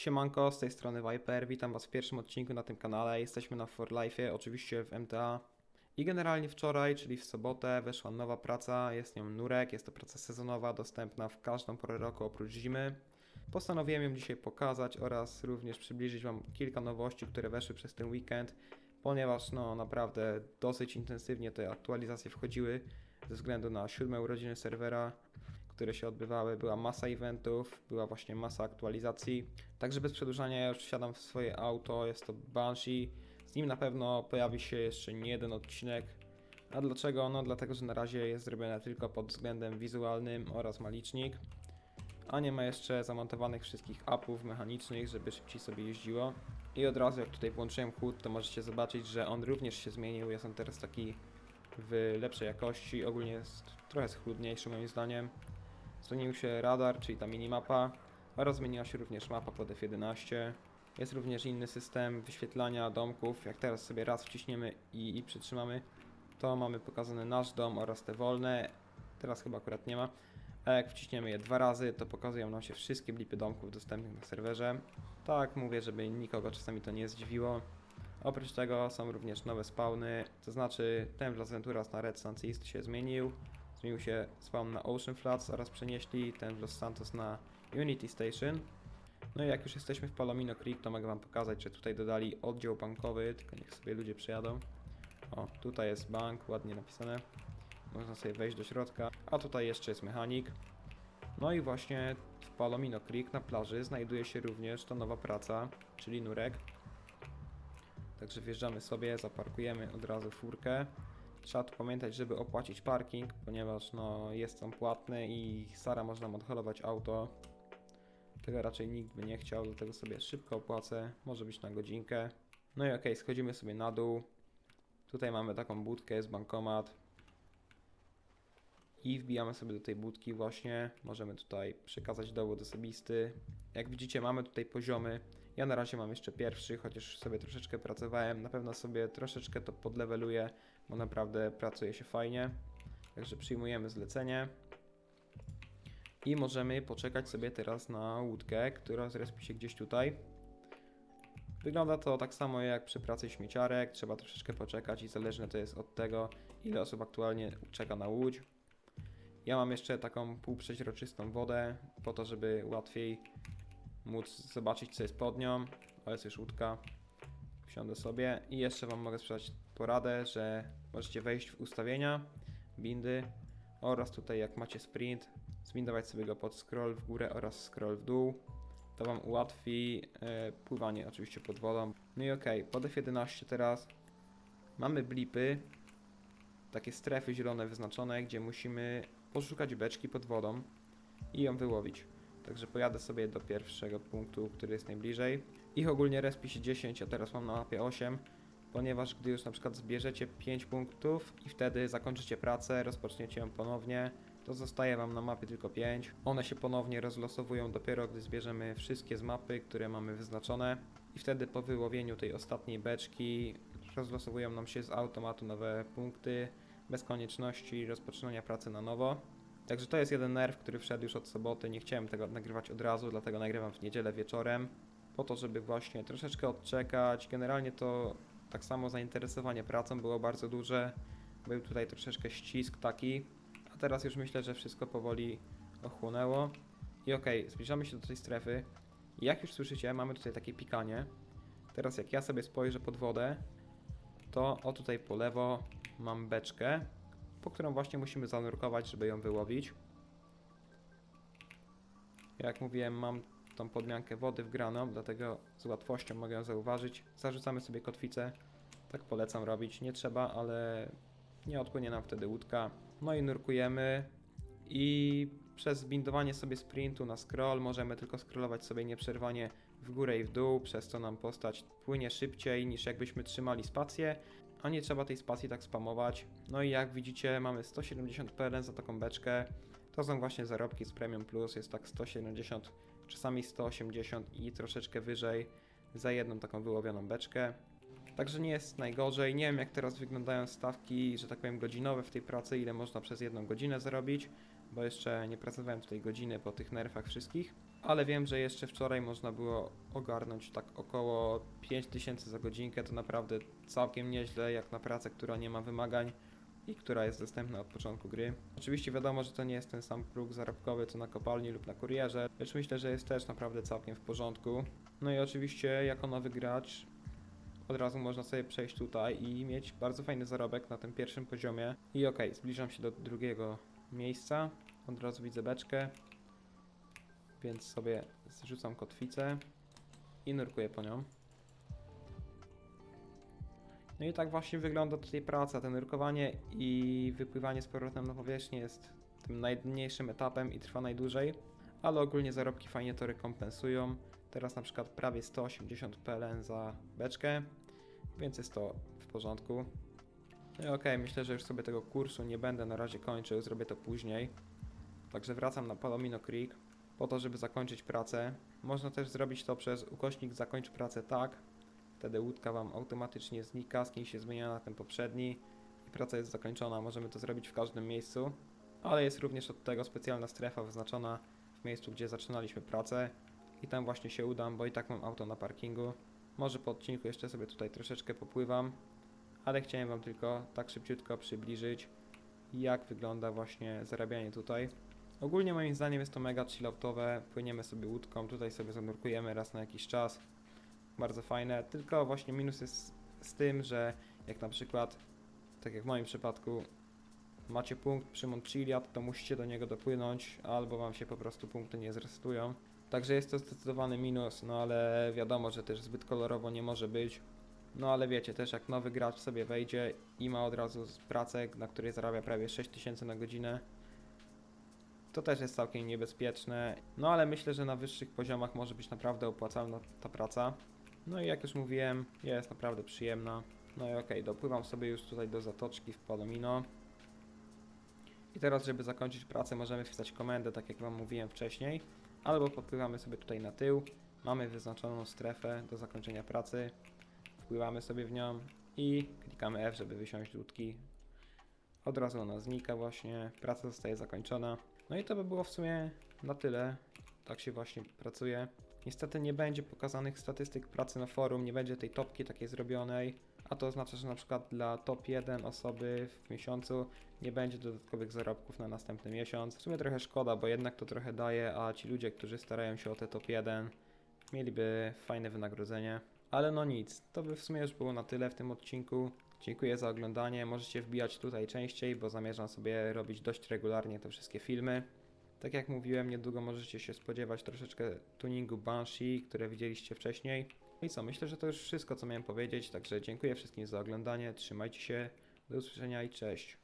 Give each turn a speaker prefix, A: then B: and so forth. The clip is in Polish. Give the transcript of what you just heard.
A: Siemanko, z tej strony Viper, witam Was w pierwszym odcinku na tym kanale. Jesteśmy na For Life, oczywiście w MTA. I generalnie wczoraj, czyli w sobotę, weszła nowa praca, jest nią Nurek, jest to praca sezonowa, dostępna w każdą porę roku oprócz zimy. Postanowiłem ją dzisiaj pokazać oraz również przybliżyć Wam kilka nowości, które weszły przez ten weekend, ponieważ no naprawdę dosyć intensywnie te aktualizacje wchodziły ze względu na siódme urodziny serwera, które się odbywały. Była masa eventów, była właśnie masa aktualizacji. Także bez przedłużania ja już wsiadam w swoje auto, jest to Banshee. Z nim na pewno pojawi się jeszcze nie jeden odcinek. A dlaczego? No dlatego, że na razie jest zrobione tylko pod względem wizualnym oraz ma licznik. A nie ma jeszcze zamontowanych wszystkich upów mechanicznych, żeby szybciej sobie jeździło. I od razu jak tutaj włączyłem chłód, to możecie zobaczyć, że on również się zmienił. Jest on teraz taki w lepszej jakości. Ogólnie jest trochę schludniejszy moim zdaniem. Zmienił się radar, czyli ta minimapa oraz zmieniła się również mapa pod F11. Jest również inny system wyświetlania domków. Jak teraz sobie raz wciśniemy i, i przytrzymamy, to mamy pokazany nasz dom oraz te wolne. Teraz chyba akurat nie ma. A jak wciśniemy je dwa razy, to pokazują nam się wszystkie blipy domków dostępnych na serwerze. Tak mówię, żeby nikogo czasami to nie zdziwiło. Oprócz tego są również nowe spawny, to znaczy ten w Venturas na Red East się zmienił. Zmienił się spawn na Ocean Flats oraz przenieśli ten Los Santos na Unity Station. No i jak już jesteśmy w Palomino Creek, to mogę Wam pokazać, że tutaj dodali oddział bankowy, tylko niech sobie ludzie przyjadą. O, tutaj jest bank, ładnie napisane. Można sobie wejść do środka. A tutaj jeszcze jest mechanik. No i właśnie w Palomino Creek na plaży znajduje się również ta nowa praca, czyli nurek. Także wjeżdżamy sobie, zaparkujemy od razu furkę. Trzeba tu pamiętać, żeby opłacić parking, ponieważ no, jest on płatny i Sara można nam odholować auto. Tego raczej nikt by nie chciał, dlatego sobie szybko opłacę, może być na godzinkę. No i okej, schodzimy sobie na dół. Tutaj mamy taką budkę, jest bankomat. I wbijamy sobie do tej budki właśnie. Możemy tutaj przekazać dowód osobisty. Jak widzicie, mamy tutaj poziomy. Ja na razie mam jeszcze pierwszy, chociaż sobie troszeczkę pracowałem. Na pewno sobie troszeczkę to podleweluję, bo naprawdę pracuje się fajnie. Także przyjmujemy zlecenie. I możemy poczekać sobie teraz na łódkę, która zrespi się gdzieś tutaj. Wygląda to tak samo jak przy pracy śmieciarek, trzeba troszeczkę poczekać i zależne to jest od tego, ile osób aktualnie czeka na łódź. Ja mam jeszcze taką półprzeźroczystą wodę, po to, żeby łatwiej móc zobaczyć, co jest pod nią. O, jest już łódka. Wsiądę sobie i jeszcze Wam mogę sprzedać poradę, że możecie wejść w ustawienia, bindy oraz tutaj jak macie sprint, zbindować sobie go pod scroll w górę oraz scroll w dół. To Wam ułatwi e, pływanie oczywiście pod wodą. No i okej, pod F11 teraz mamy blipy, takie strefy zielone wyznaczone, gdzie musimy poszukać beczki pod wodą i ją wyłowić. Także pojadę sobie do pierwszego punktu, który jest najbliżej. Ich ogólnie respi się 10, a teraz mam na mapie 8, ponieważ gdy już na przykład zbierzecie 5 punktów i wtedy zakończycie pracę, rozpoczniecie ją ponownie, to zostaje Wam na mapie tylko 5. One się ponownie rozlosowują dopiero, gdy zbierzemy wszystkie z mapy, które mamy wyznaczone. I wtedy po wyłowieniu tej ostatniej beczki rozlosowują nam się z automatu nowe punkty, bez konieczności rozpoczynania pracy na nowo. Także to jest jeden nerw, który wszedł już od soboty. Nie chciałem tego nagrywać od razu, dlatego nagrywam w niedzielę wieczorem. Po to, żeby właśnie troszeczkę odczekać. Generalnie to tak samo zainteresowanie pracą było bardzo duże. Był tutaj troszeczkę ścisk taki. A teraz już myślę, że wszystko powoli ochłonęło. I okej, zbliżamy się do tej strefy. Jak już słyszycie, mamy tutaj takie pikanie. Teraz jak ja sobie spojrzę pod wodę, to o tutaj po lewo mam beczkę, po którą właśnie musimy zanurkować, żeby ją wyłowić. Jak mówiłem, mam tą podmiankę wody wgraną, dlatego z łatwością mogę ją zauważyć. Zarzucamy sobie kotwicę, tak polecam robić. Nie trzeba, ale nie odpłynie nam wtedy łódka. No i nurkujemy i przez zbindowanie sobie sprintu na scroll możemy tylko scrollować sobie nieprzerwanie w górę i w dół, przez co nam postać płynie szybciej niż jakbyśmy trzymali spację, a nie trzeba tej spacji tak spamować. No i jak widzicie mamy 170 PLN za taką beczkę. To są właśnie zarobki z Premium Plus, jest tak 170, czasami 180 i troszeczkę wyżej za jedną taką wyłowioną beczkę. Także nie jest najgorzej. Nie wiem jak teraz wyglądają stawki, że tak powiem godzinowe w tej pracy, ile można przez jedną godzinę zarobić, bo jeszcze nie pracowałem tej godziny po tych nerfach wszystkich. ale wiem, że jeszcze wczoraj można było ogarnąć tak około 5000 za godzinkę. To naprawdę całkiem nieźle, jak na pracę, która nie ma wymagań i która jest dostępna od początku gry. Oczywiście wiadomo, że to nie jest ten sam próg zarobkowy co na kopalni lub na kurierze, lecz myślę, że jest też naprawdę całkiem w porządku. No i oczywiście jako nowy gracz od razu można sobie przejść tutaj i mieć bardzo fajny zarobek na tym pierwszym poziomie. I okej, zbliżam się do drugiego miejsca. Od razu widzę beczkę, więc sobie zrzucam kotwicę i nurkuję po nią. No i tak właśnie wygląda tutaj praca. Ten nurkowanie i wypływanie z powrotem na powierzchnię jest tym najdniejszym etapem i trwa najdłużej, ale ogólnie zarobki fajnie to rekompensują. Teraz na przykład prawie 180 PLN za beczkę, więc jest to w porządku. No i okej, myślę, że już sobie tego kursu nie będę na razie kończył, zrobię to później. Także wracam na Palomino Creek po to, żeby zakończyć pracę. Można też zrobić to przez ukośnik zakończ pracę tak. Wtedy łódka Wam automatycznie znika, skin się zmienia na ten poprzedni i praca jest zakończona. Możemy to zrobić w każdym miejscu, ale jest również od tego specjalna strefa wyznaczona w miejscu, gdzie zaczynaliśmy pracę i tam właśnie się udam, bo i tak mam auto na parkingu. Może po odcinku jeszcze sobie tutaj troszeczkę popływam, ale chciałem Wam tylko tak szybciutko przybliżyć, jak wygląda właśnie zarabianie tutaj. Ogólnie moim zdaniem jest to mega chilloutowe, płyniemy sobie łódką, tutaj sobie zanurkujemy raz na jakiś czas, bardzo fajne, tylko właśnie minus jest z tym, że jak na przykład, tak jak w moim przypadku, macie punkt przy Montchiliad, to musicie do niego dopłynąć, albo wam się po prostu punkty nie zresetują. Także jest to zdecydowany minus, no ale wiadomo, że też zbyt kolorowo nie może być. No ale wiecie, też jak nowy gracz sobie wejdzie i ma od razu pracę, na której zarabia prawie 6000 na godzinę, to też jest całkiem niebezpieczne. No ale myślę, że na wyższych poziomach może być naprawdę opłacalna ta praca. No i jak już mówiłem, jest naprawdę przyjemna. No i okej, dopływam sobie już tutaj do zatoczki w Palomino. I teraz, żeby zakończyć pracę, możemy wpisać komendę, tak jak Wam mówiłem wcześniej. Albo podpływamy sobie tutaj na tył. Mamy wyznaczoną strefę do zakończenia pracy. Wpływamy sobie w nią i klikamy F, żeby wysiąść z łódki. Od razu ona znika właśnie, praca zostaje zakończona. No i to by było w sumie na tyle. Tak się właśnie pracuje. Niestety nie będzie pokazanych statystyk pracy na forum, nie będzie tej topki takiej zrobionej, a to oznacza, że na przykład dla top 1 osoby w miesiącu nie będzie dodatkowych zarobków na następny miesiąc. W sumie trochę szkoda, bo jednak to trochę daje, a ci ludzie, którzy starają się o te top 1, mieliby fajne wynagrodzenie. Ale no nic, to by w sumie już było na tyle w tym odcinku. Dziękuję za oglądanie. Możecie wbijać tutaj częściej, bo zamierzam sobie robić dość regularnie te wszystkie filmy. Tak jak mówiłem, niedługo możecie się spodziewać troszeczkę tuningu Banshee, które widzieliście wcześniej. No i co, myślę, że to już wszystko, co miałem powiedzieć, także dziękuję wszystkim za oglądanie, trzymajcie się, do usłyszenia i cześć.